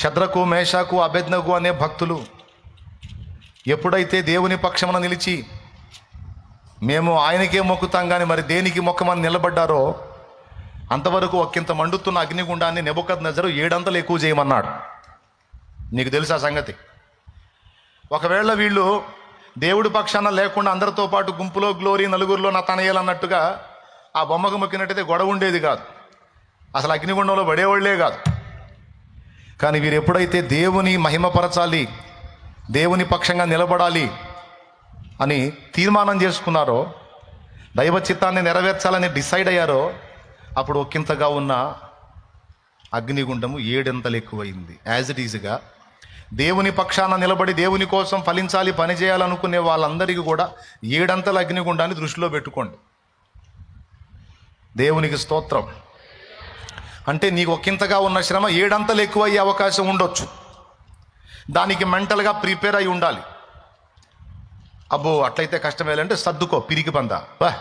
శద్రకు మేషాకు అభెజ్ఞకు అనే భక్తులు ఎప్పుడైతే దేవుని పక్షమున నిలిచి మేము ఆయనకే మొక్కుతాం కానీ మరి దేనికి మొక్కమని నిలబడ్డారో అంతవరకు ఒకంత మండుతున్న అగ్నిగుండాన్ని నెబుకద్ నజరు ఏడంతలు ఎక్కువ చేయమన్నాడు. నీకు తెలుసా సంగతి? ఒకవేళ వీళ్ళు దేవుడి పక్షాన లేకుండా అందరితో పాటు గుంపులో గ్లోరీ నలుగురిలో నా తనయ్యాలన్నట్టుగా ఆ బొమ్మకు మొక్కినట్టయితే గొడవ ఉండేది కాదు. అసలు అగ్నిగుండంలో పడేవాళ్ళే కాదు. కానీ వీరు ఎప్పుడైతే దేవుని మహిమపరచాలి దేవుని పక్షంగా నిలబడాలి అని తీర్మానం చేసుకున్నారో దైవ చిత్తాన్ని నెరవేర్చాలని డిసైడ్ అయ్యారో అప్పుడు ఒకంతగా ఉన్న అగ్నిగుండము ఏడెంతలు ఎక్కువైంది. యాజ్ ఇట్ ఈజ్గా దేవుని పక్షాన నిలబడి దేవుని కోసం ఫలించాలి పని చేయాలనుకునే వాళ్ళందరికీ కూడా ఏడంతల అగ్నిగుండాన్ని దృష్టిలో పెట్టుకోండి. దేవునికి స్తోత్రం. అంటే నీకు ఒకంతగా ఉన్న శ్రమ ఏడంతలు ఎక్కువ అయ్యే అవకాశం ఉండొచ్చు. దానికి మెంటల్గా ప్రిపేర్ అయి ఉండాలి. అబ్బో అట్లయితే కష్టమేలంటే సర్దుకో పిరికి పందా. బా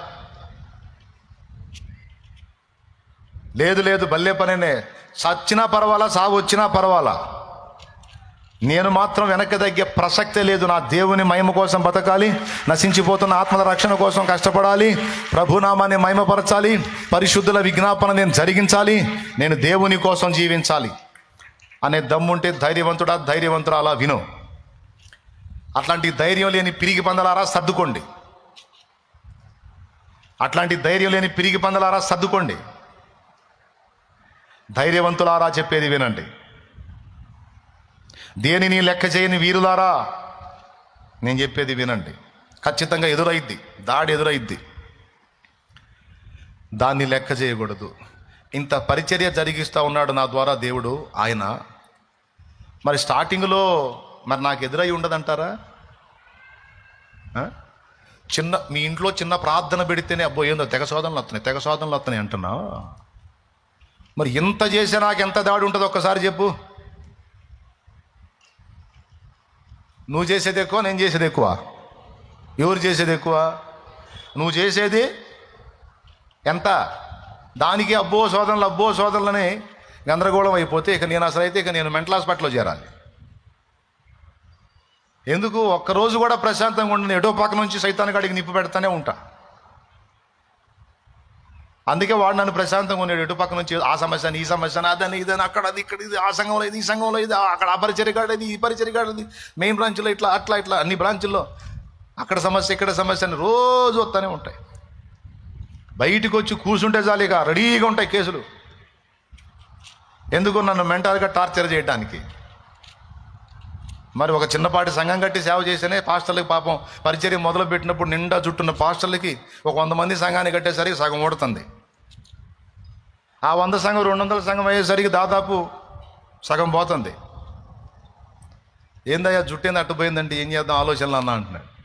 లేదు లేదు బల్లే పనేనే. సచ్చినా పర్వాలా సాగు వచ్చినా పర్వాలా. నేను మాత్రం వెనక్కి తగ్గే ప్రసక్తే లేదు. నా దేవుని మహిమ కోసం బతకాలి. నశించిపోతున్న ఆత్మల రక్షణ కోసం కష్టపడాలి. ప్రభునామాన్ని మహిమపరచాలి. పరిశుద్ధుల విజ్ఞాపన నేను జరిగించాలి. నేను దేవుని కోసం జీవించాలి. అనే దమ్ముంటే ధైర్యవంతుడా? ధైర్యవంతుడా? అలా విను. అట్లాంటి ధైర్యం లేని పిరిగి పందలారా సర్దుకోండి. అట్లాంటి ధైర్యం లేని పిరిగి పందలారా సర్దుకోండి. ధైర్యవంతులారా చెప్పేది వినండి. దేనిని లెక్క చేయని వీరులారా? నేను చెప్పేది వినండి. ఖచ్చితంగా ఎదురైద్ది. దాడి ఎదురైద్ది. దాన్ని లెక్క చేయకూడదు. ఇంత పరిచర్య జరిగిస్తూ ఉన్నాడు నా ద్వారా దేవుడు ఆయన. మరి స్టార్టింగ్లో మరి నాకు ఎదురై ఉండదంటారా? చిన్న మీ ఇంట్లో చిన్న ప్రార్థన పెడితేనే అబ్బో ఏందో తెగ శోధనలు వస్తున్నాయి తెగ శోధనలు వస్తున్నాయి అంటున్నా మరి ఇంత చేసే నాకు ఎంత దాడి ఉంటుందో ఒక్కసారి చెప్పు. నువ్వు చేసేది ఎక్కువ నేను చేసేది ఎక్కువ. ఎవరు చేసేది ఎక్కువ? నువ్వు చేసేది ఎంత? దానికి అబ్బో సోదరులు అబ్బో సోదరులని గందరగోళం అయిపోతే ఇక నేను అసలు అయితే ఇక నేను మెంటల్ హాస్పిటల్లో చేరాలి. ఎందుకు? ఒక్కరోజు కూడా ప్రశాంతంగా ఉండను. ఎటో పక్క నుంచి సైతానికి అడిగి నిప్పు పెడతానే ఉంటా. అందుకే వాడు నన్ను ప్రశాంతంగా ఉన్నాడు. ఎటు పక్క నుంచి ఆ సమస్య ఈ సమస్య అదని ఇదని అక్కడ అది ఇక్కడ ఇది ఆ సంఘంలో ఇది ఈ సంఘంలో ఇది అక్కడ ఆ పరిచర్య కాడది ఈ పరిచర్య కాదు మెయిన్ బ్రాంచ్లో ఇట్లా అట్లా ఇట్లా అన్ని బ్రాంచ్ల్లో అక్కడ సమస్య ఇక్కడ సమస్య అని రోజు వస్తూనే ఉంటాయి. బయటికి వచ్చి కూర్చుంటే చాలు ఇక రెడీగా ఉంటాయి కేసులు. ఎందుకు నన్ను మెంటల్గా టార్చర్ చేయడానికి మరి ఒక చిన్నపాటి సంఘం కట్టి సేవ చేస్తేనే పాస్టర్లకి పాపం పరిచర్య మొదలు పెట్టినప్పుడు నిండా చుట్టున్న పాస్టర్లకి ఒక వంద మంది సంఘాన్ని కట్టేసరికి సగం ఓడుతుంది. ఆ వంద సంఘం రెండు వందల సంఘం అయ్యేసరికి దాదాపు సగం పోతుంది. ఏందయ్యా జుట్టేంది అట్టుపోయిందండి? ఏం చేద్దాం? ఆలోచనలు అన్నా అంటున్నాడు.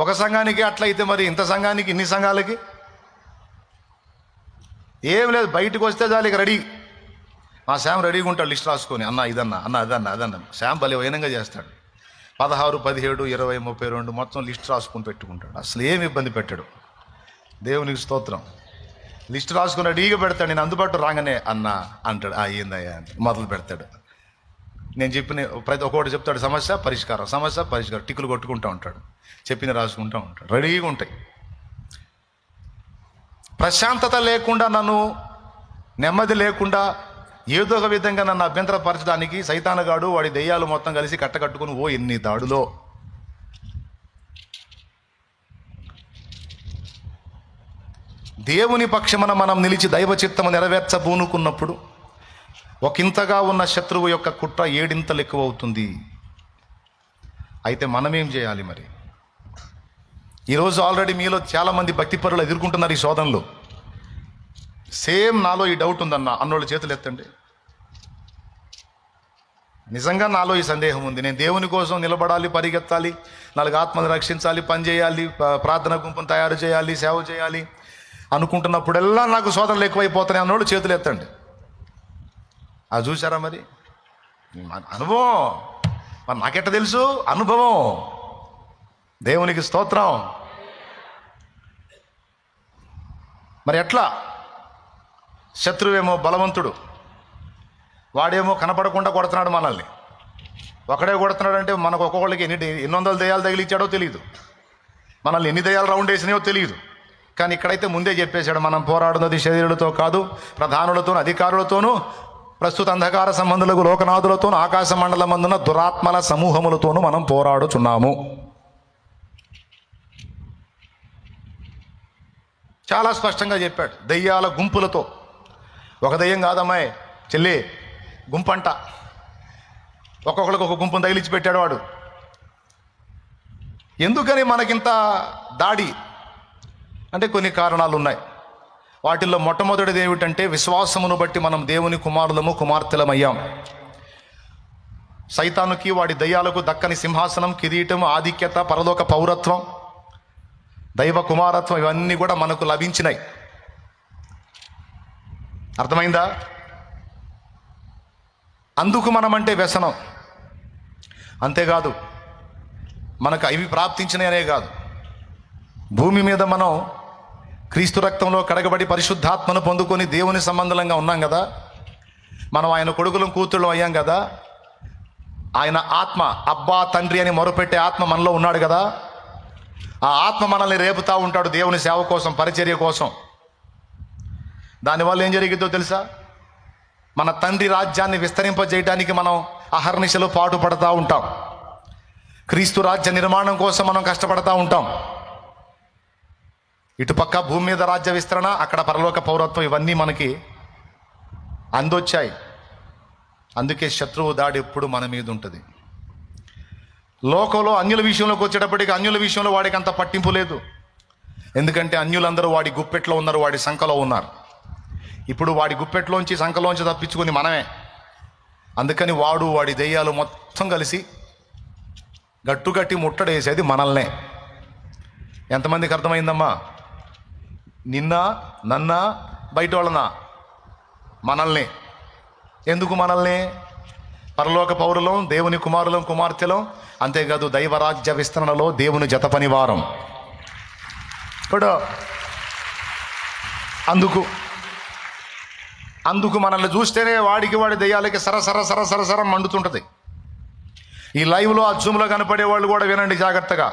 ఒక సంఘానికి అట్లయితే మరి ఇంత సంఘానికి ఇన్ని సంఘాలకి? ఏం లేదు బయటకు వస్తే చాలు ఇక రెడీ. మా శామ్ రెడీగా ఉంటాడు లిస్ట్ రాసుకొని. అన్న ఇదన్నా అన్న అదన్న అదన్న. శామ్ భలే వైనంగా చేస్తాడు. పదహారు పదిహేడు ఇరవై ముప్పై రెండు మొత్తం లిస్ట్ రాసుకొని పెట్టుకుంటాడు. అసలు ఏమి ఇబ్బంది పెట్టాడు. దేవునికి స్తోత్రం. లిస్ట్ రాసుకుని ఈగ పెడతాడు నేను అందుబాటు రాగానే అన్న అంటాడు ఆ మొదలు పెడతాడు. నేను చెప్పిన ప్రతి ఒక్కొక్కటి చెప్తాడు సమస్య పరిష్కారం సమస్య పరిష్కారం. టిక్కులు కొట్టుకుంటూ ఉంటాడు చెప్పిన రాసుకుంటూ ఉంటాడు రెడీగా ఉంటాయి. ప్రశాంతత లేకుండా నన్ను నెమ్మది లేకుండా ఏదో ఒక విధంగా నన్ను అభ్యంతరపరచడానికి సైతానగాడు వాడి దెయ్యాలు మొత్తం కలిసి కట్టకట్టుకుని ఓ ఎన్ని దాడులో దేవుని పక్షమున మనం నిలిచి దైవ చిత్తము నెరవేర్చబూనుకున్నప్పుడు ఒకంతగా ఉన్న శత్రువు యొక్క కుట్ర ఏడింతలు ఎక్కువ అవుతుంది అయితే మనమేం చేయాలి మరి? ఈరోజు ఆల్రెడీ మీలో చాలామంది భక్తిపరులు ఎదుర్కొంటున్నారు ఈ శోధనలు. సేమ్ నాలో ఈ డౌట్ ఉందన్న అన్నోళ్ళ చేతులు ఎత్తండి. నిజంగా నాలో ఈ సందేహం ఉంది. నేను దేవుని కోసం నిలబడాలి పరిగెత్తాలి నాలుగు ఆత్మను రక్షించాలి పని చేయాలి ప్రార్థన గుంపును తయారు చేయాలి సేవ చేయాలి అనుకుంటున్నప్పుడల్లా నాకు సోదరులు ఎక్కువైపోతున్నాయి అన్నోడు చేతులు ఎత్తండి. అది చూసారా మరి? అనుభవం. మరి నాకెట్ట తెలుసు? అనుభవం. దేవునికి స్తోత్రం. మరి ఎట్లా? శత్రువేమో బలవంతుడు. వాడేమో కనపడకుండా కొడుతున్నాడు మనల్ని. ఒకడే కొడుతున్నాడు అంటే మనకు ఒక్కొక్కళ్ళకి ఎన్ని ఎన్ని వందల దయాలు తగిలిచ్చాడో తెలియదు మనల్ని ఎన్ని దయాలు రౌండ్ వేసినాయో తెలియదు కానీ ఇక్కడైతే ముందే చెప్పేశాడు మనం పోరాడున్నది శరీరులతో కాదు ప్రధానులతోనూ అధికారులతోనూ ప్రస్తుత అంధకార సంబంధులకు లోకనాథులతోనూ ఆకాశ మండలం అందున దురాత్మల సమూహములతోనూ మనం పోరాడుచున్నాము. చాలా స్పష్టంగా చెప్పాడు దయ్యాల గుంపులతో. ఒక దయ్యం కాదమ్మాయి చెల్లి గుంపంట. ఒక్కొక్కరికి ఒక గుంపును తగిలించి పెట్టాడు వాడు. ఎందుకని మనకింత దాడి? అంటే కొన్ని కారణాలు ఉన్నాయి వాటిల్లో మొట్టమొదటిది ఏమిటంటే విశ్వాసమును బట్టి మనం దేవుని కుమారులము కుమార్తెలమయ్యాం. సైతానుకి వాడి దయ్యాలకు దక్కని సింహాసనం కిరీటం ఆధిక్యత పరలోక పౌరత్వం దైవ కుమారత్వం ఇవన్నీ కూడా మనకు లభించినాయి అర్థమైందా? అందుకు మనమంటే వ్యసనం. అంతేకాదు మనకు అవి ప్రాప్తించినయనే కాదు. భూమి మీద మనం క్రీస్తు రక్తంలో కడగబడి పరిశుద్ధాత్మను పొందుకొని దేవుని సంబంధంగా ఉన్నాం కదా? మనం ఆయన కొడుకులం కూతుళ్ళు అయ్యాం కదా? ఆయన ఆత్మ అబ్బా తండ్రి అని మొరపెట్టే ఆత్మ మనలో ఉన్నాడు కదా? ఆ ఆత్మ మనల్ని రేపుతా ఉంటాడు దేవుని సేవ కోసం పరిచర్య కోసం. దానివల్ల ఏం జరిగిద్దో తెలుసా? మన తండ్రి రాజ్యాన్ని విస్తరింపజేయడానికి మనం అహర్నిశలు పాటుపడతా ఉంటాం. క్రీస్తు రాజ్య నిర్మాణం కోసం మనం కష్టపడతా ఉంటాం. ఇటుపక్క భూమి మీద రాజ్య విస్తరణ అక్కడ పరలోక పౌరత్వం ఇవన్నీ మనకి అందొచ్చాయి. అందుకే శత్రువు దాడి ఎప్పుడు మన మీద ఉంటుంది. లోకంలో అన్యుల విషయంలోకి వచ్చేటప్పటికి అన్యుల విషయంలో వాడికి అంత పట్టింపు లేదు. ఎందుకంటే అన్యులందరూ వాడి గుప్పెట్లో ఉన్నారు వాడి సంఖలో ఉన్నారు. ఇప్పుడు వాడి గుప్పెట్లోంచి సంఖలోంచి తప్పించుకుని మనమే. అందుకని వాడు వాడి దెయ్యాలు మొత్తం కలిసి గట్టుగట్టి ముట్టడేసేది మనల్నే. ఎంతమందికి అర్థమైందమ్మా? నిన్న నన్న బయట వాళ్ళనా మనల్ని. ఎందుకు మనల్ని? పరలోక పౌరులం దేవుని కుమారులం కుమార్తెలం అంతేకాదు దైవరాజ్య విస్తరణలో దేవుని జత పనివారం. ఇప్పుడు అందుకు అందుకు మనల్ని చూస్తేనే వాడికి వాడి దయ్యాలకి సర సర సర సర సర మండుతుంటుంది. ఈ లైవ్లో ఆ జూమ్లో కనపడే వాళ్ళు కూడా వినండి జాగ్రత్తగా.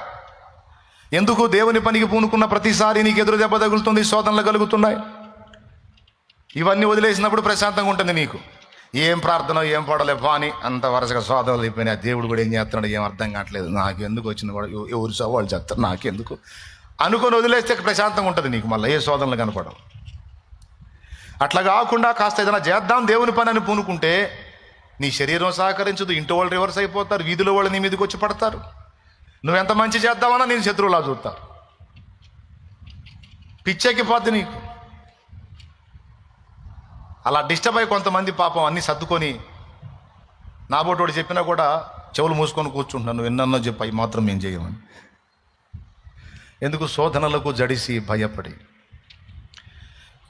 ఎందుకు దేవుని పనికి పూనుకున్న ప్రతిసారి నీకు ఎదురు దెబ్బ తగులుతుంది శోధనలు కలుగుతున్నాయి. ఇవన్నీ వదిలేసినప్పుడు ప్రశాంతంగా ఉంటుంది నీకు. ఏం ప్రార్థన ఏం పడలేపా అని అంత వరుసగా శోధనలు అయిపోయినాయి దేవుడు కూడా ఏం చేస్తున్నాడు ఏం అర్థం కావట్లేదు. నాకు ఎందుకు వచ్చింది కూడా ఎవరు వాళ్ళు చేస్తారు? నాకెందుకు అనుకొని వదిలేస్తే ప్రశాంతంగా ఉంటుంది నీకు మళ్ళీ ఏ శోధనలు కనపడవు. అట్లా కాకుండా కాస్త ఏదైనా చేద్దాం దేవుని పని అని పూనుకుంటే నీ శరీరం సహకరించదు ఇంటి వాళ్ళు రివర్స్ అయిపోతారు వీధిలో వాళ్ళు నీ మీదకి వచ్చి పడతారు. నువ్వెంత మంచి చేద్దామన్నా నేను శత్రువులా చూస్తా. పిచ్చెక్కిపోద్ది నీకు. అలా డిస్టర్బ్ అయ్యి కొంతమంది పాపం అన్ని సర్దుకొని నాబోటోడు చెప్పినా కూడా చెవులు మూసుకొని కూర్చుంటున్నాను నువ్వు ఎన్నన్నో చెప్పి అవి మాత్రం మేము చేయమని. ఎందుకు శోధనలకు జడిసి భయపడి.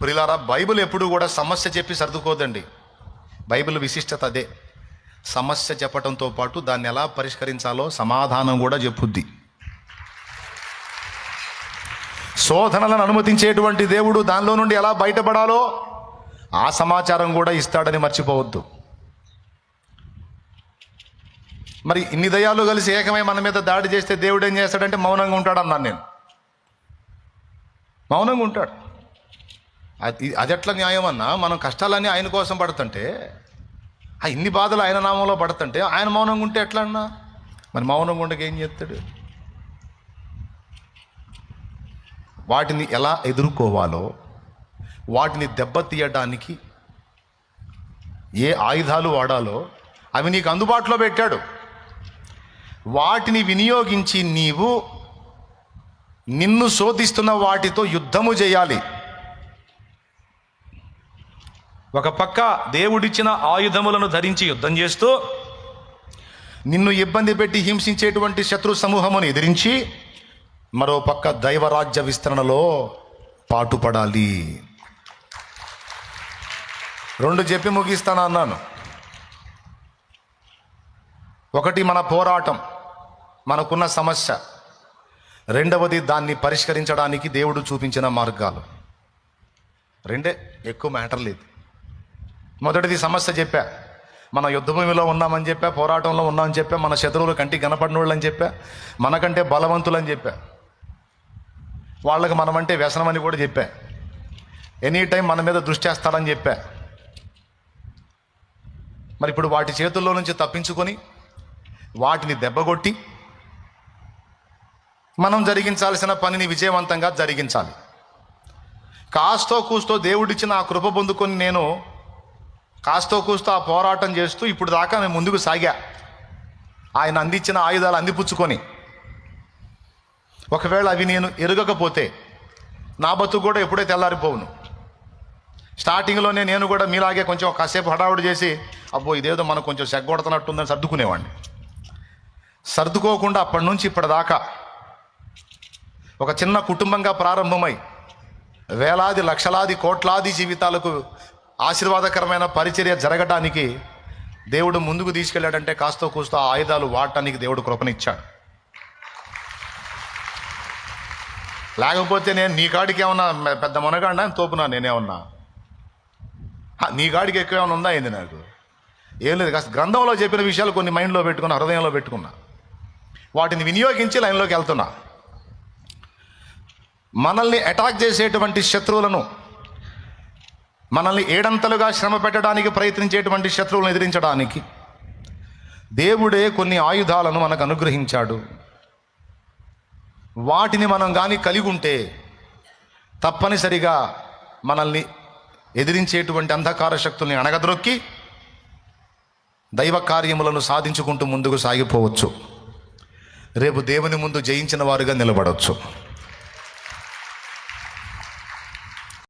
ప్రిలారా బైబిల్ ఎప్పుడు కూడా సమస్య చెప్పి సర్దుకోదండి. బైబిల్ విశిష్టత అదే. సమస్య చెప్పడంతో పాటు దాన్ని ఎలా పరిష్కరించాలో సమాధానం కూడా చెప్పుద్ది. శోధనలను అనుమతించేటువంటి దేవుడు దానిలో నుండి ఎలా బయటపడాలో ఆ సమాచారం కూడా ఇస్తాడని మర్చిపోవద్దు. మరి ఇన్ని దయాలు కలిసి ఏకమై మన మీద దాడి చేస్తే దేవుడు ఏం చేస్తాడంటే మౌనంగా ఉంటాడు అన్నాను నేను. మౌనంగా ఉంటాడు. అది అది ఎట్లా న్యాయం అన్నా మనం కష్టాలన్నీ ఆయన కోసం పడుతుంటే ఆ ఇన్ని బాధలు ఆయన నామంలో పడుతుంటే ఆయన మౌనంగా ఉంటే ఎట్లా అన్నా? మరి మౌనంగా ఉండక ఏం చేస్తాడు? వాటిని ఎలా ఎదుర్కోవాలో వాటిని దెబ్బతీయడానికి ఏ ఆయుధాలు వాడాలో అవి నీకు అందుబాటులో పెట్టాడు. వాటిని వినియోగించి నీవు నిన్ను శోధిస్తున్న వాటితో యుద్ధము చేయాలి. ఒక పక్క దేవుడిచ్చిన ఆయుధములను ధరించి యుద్ధం చేస్తూ నిన్ను ఇబ్బంది పెట్టి హింసించేటువంటి శత్రు సమూహమును ఎదిరించి మరో పక్క దైవరాజ్య విస్తరణలో పాటుపడాలి. రెండు చెప్పి ముగిస్తాను అన్నాను. ఒకటి మన పోరాటం మనకున్న సమస్య. రెండవది దాన్ని పరిష్కరించడానికి దేవుడు చూపించిన మార్గాలు. రెండే ఎక్కువ మ్యాటర్ లేదు. మొదటిది సమస్య చెప్పా. మన యుద్ధభూమిలో ఉన్నామని చెప్పా పోరాటంలో ఉన్నామని చెప్పా మన శత్రువులు కంటికి కనపడిన వాళ్ళని చెప్పా మనకంటే బలవంతులని చెప్పా. వాళ్ళకి మనమంటే వ్యసనం అని కూడా చెప్పా. ఎనీ టైం మన మీద దృష్టి చేస్తారని చెప్పా. మరి ఇప్పుడు వాటి చేతుల్లో నుంచి తప్పించుకొని వాటిని దెబ్బగొట్టి మనం జరిగించాల్సిన పనిని విజయవంతంగా జరిగించాలి. కాస్తో కూస్తో దేవుడిచ్చిన ఆ కృప పొందుకొని నేను కాస్తో కూస్తో ఆ పోరాటం చేస్తూ ఇప్పుడు దాకా నేను ముందుకు సాగా. ఆయన అందించిన ఆయుధాలు అందిపుచ్చుకొని. ఒకవేళ అవి నేను ఎరగకపోతే నా బతుకు కూడా ఎప్పుడే తెల్లారిపోవును. స్టార్టింగ్లోనే నేను కూడా మీలాగే కొంచెం కాసేపు హడావుడు చేసి అబ్బో ఇదేదో మనం కొంచెం సెగ్గొడుతున్నట్టుందని సర్దుకునేవాడిని సర్దుకోకుండా అప్పటి నుంచి ఇప్పటిదాకా ఒక చిన్న కుటుంబంగా ప్రారంభమై వేలాది లక్షలాది కోట్లాది జీవితాలకు ఆశీర్వాదకరమైన పరిచర్య జరగడానికి దేవుడు ముందుకు తీసుకెళ్ళాడంటే కాస్తో కూస్తో ఆయుధాలు వాడటానికి దేవుడు కృపనిచ్చాడు. లేకపోతే నేను నీ కాడికి ఏమన్నా పెద్ద మునగాడినా తోపునా నేనేమన్నా? నీ కాడికి ఎక్కువ ఏమైనా ఉందా ఏంది నాకు? ఏం లేదు కాస్త గ్రంథంలో చెప్పిన విషయాలు కొన్ని మైండ్లో పెట్టుకున్నా హృదయంలో పెట్టుకున్నా. వాటిని వినియోగించి లైన్లోకి వెళ్తున్నా. మనల్ని అటాక్ చేసేటువంటి శత్రువులను మనల్ని ఏడంతలుగా శ్రమ పెట్టడానికి ప్రయత్నించేటువంటి శత్రువులను ఎదిరించడానికి దేవుడే కొన్ని ఆయుధాలను మనకు అనుగ్రహించాడు. వాటిని మనం కానీ కలిగి ఉంటే తప్పనిసరిగా మనల్ని ఎదిరించేటువంటి అంధకార శక్తుల్ని అణగద్రొక్కి దైవ కార్యములను సాధించుకుంటూ ముందుకు సాగిపోవచ్చు. రేపు దేవుని ముందు జయించిన వారుగా నిలబడవచ్చు